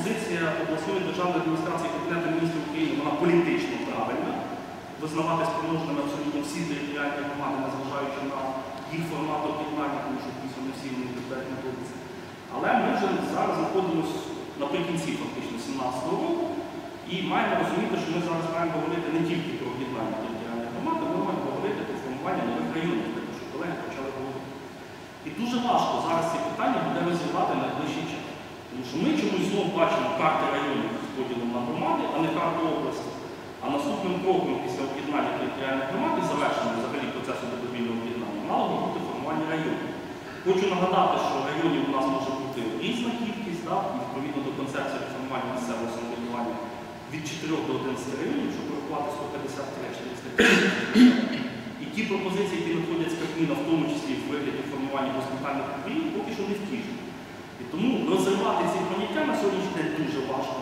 позиція обласної державної адміністрації Кабінету міністрів України, вона політично правильна, визнавати спроможними абсолютно всі територіальні громади, незважаючи на їх формат об'єднання, тому що дійсно не всі вони відповідають методиці. Але ми вже зараз знаходимося наприкінці фактично 17 року і маємо розуміти, що ми зараз маємо говорити не тільки про об'єднання територіальних громад, а ми маємо говорити про формування нових районів, тому що колеги почали говорити. І дуже важко зараз ці питання буде розірвати найближчий час. Тому що ми чомусь знову бачимо карти районів з поділом на громади, а не карти області. А наступним кроком після об'єднання територіальних громад і завершення взагалі процесу добровільного об'єднання мало би бути формування районів. Хочу нагадати, що районів у нас може бути різна кількість, да, відповідно до концепції реформування місцевого самоврядування від 4 до 11 районів, щоб порахувати 153 І ті пропозиції, які надходять з Кабміна, в тому числі в вигляді формування госпітальних управлінь, поки що не втішні. І тому розривати ці поняття на сьогоднішній день дуже важко.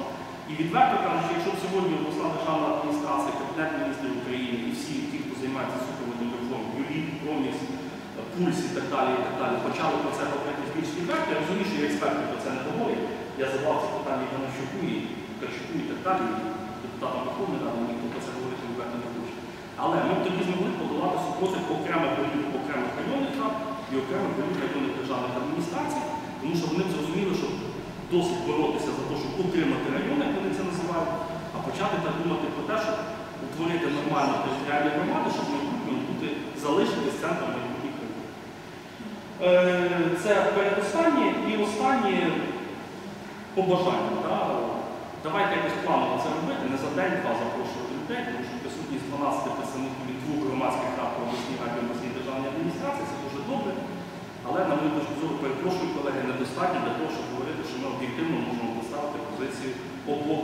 І відверто кажучи, якщо б сьогодні обласна державна адміністрація, Кабінет міністрів України і всі ті, хто займається супроводним реформ, ЮЛІТ, Проміс, Пульс і так далі, і так далі, почали про це говорити з більш відверто, я розумію, що і експерти про це не говорять. Я задав це питання Іванощуку і Качуку і так далі, депутатам Верховної Ради, ніхто про це говорити відверто не хоче. Але ми б тоді змогли подолати супротив окремих голів окремих районних рад і окремих голів районних державних адміністрацій, тому що вони б зрозуміли, що досить боротися за те, щоб утримати райони, як вони це називають, а почати так думати про те, щоб утворити нормальну територіальну громаду, щоб майбутньому бути залишитись центром майбутніх районів. Е, Це передостаннє і останнє побажання. Да? Давайте якось планово це робити, не за день-два запрошувати людей, тому що присутність 12 представників двох громадських рад по обласній раді обласній державній адміністрації це дуже добре. Але, на мою точку зору, перепрошую, колеги, недостатньо для того, щоб говорити, що ми об'єктивно можемо поставити позицію громадських